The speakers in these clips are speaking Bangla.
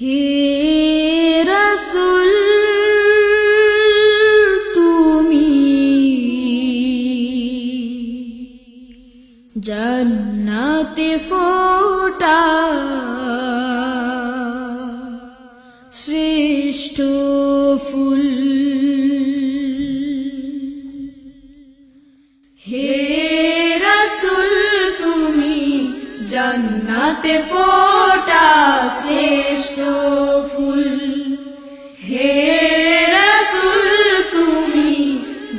হে রসুল তুমি জন্নতে ফোটা শ্রেষ্ঠ ফুল জন্নতে ফোটা শ্রেষ্ঠ ফুল। হে রসুল, তুমি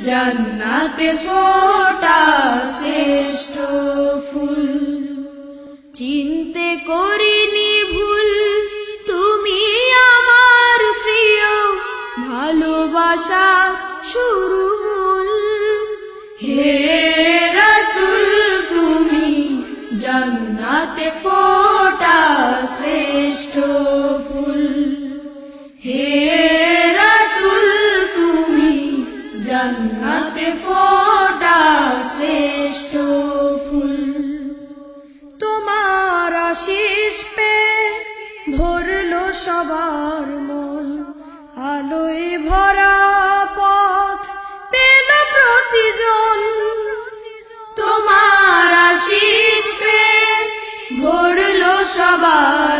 জন্নতে ফোটা শ্রেষ্ঠ ফুল। চিনতে করিনি ভুল, তুমি আমার প্রিয় ভালোবাসা শুরু হে জন্নাতে ফোটা শ্রেষ্ঠ ফুল হে রসুল তুমি জন্নাতে ফোটা শ্রেষ্ঠ ফুল তোমার আশিস পে ভরলো সবার সবার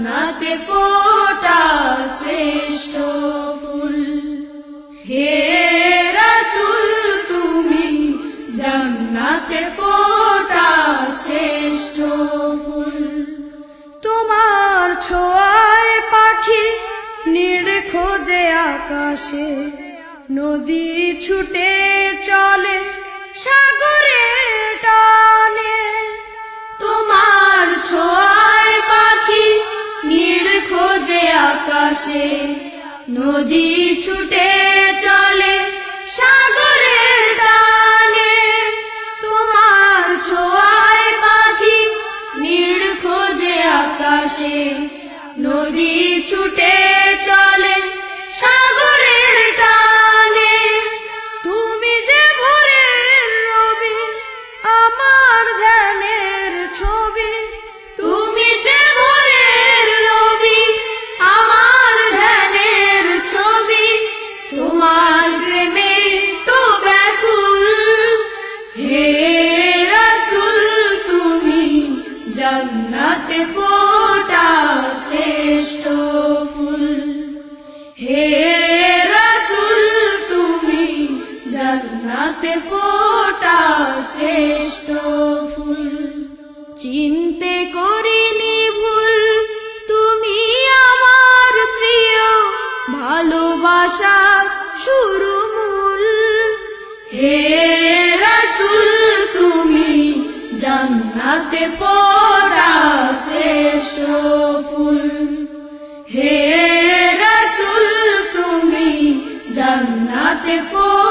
জান্নাতে ফোটা শ্রেষ্ঠ ফুল। হে রসুল, তুমি জান্নাতে ফোটা শ্রেষ্ঠ ফুল। তোমার ছোঁয়ায় পাখি নীড় খোঁজে আকাশে, নদী ছুটে চলে, সাগরে আকাশে নদী ছুটে চলে, সাগরের টানে তোমার ছোঁয়ায় পাখি নীড় খোঁজে আকাশে, নদী ছুটে চলে, সাগরের টানে জন্নতে ফোটা শ্রেষ্ঠ ফুল। হে রসুল, তুমি জন্নতে ফোটা শ্রেষ্ঠ ফুল। চিনতে করিনি ভুল, তুমি আমার প্রিয় ভালোবাসা শুরু মূল। হে जन्नात पोराशेषु हे रसुल ते जन्नात पो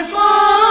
before.